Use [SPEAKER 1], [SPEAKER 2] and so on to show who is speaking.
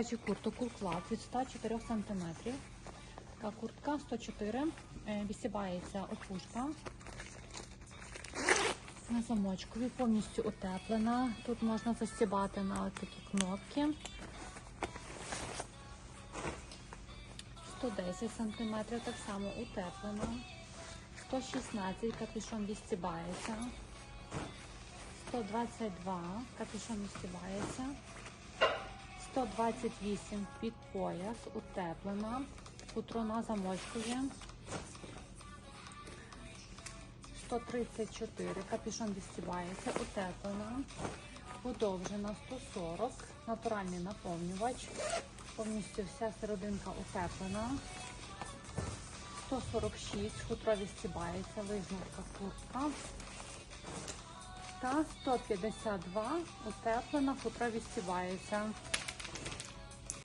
[SPEAKER 1] Дитячий курток курклад від 104 см. Така куртка 104, е, відсібається опушка. На замочкові повністю утеплена. Тут можна застібати на такі кнопки. 110 см, так само утеплена. 116 капюшон відстібається. 122 капюшон відстібається. 128 під пояс, утеплена, хутро на замочкові. 134, капюшон відстібається, утеплена, подовжена 140, натуральний наповнювач, повністю вся серединка утеплена. 146, хутро відстібається, визнавка куртка. Та 152 утеплена, хутро відстібається.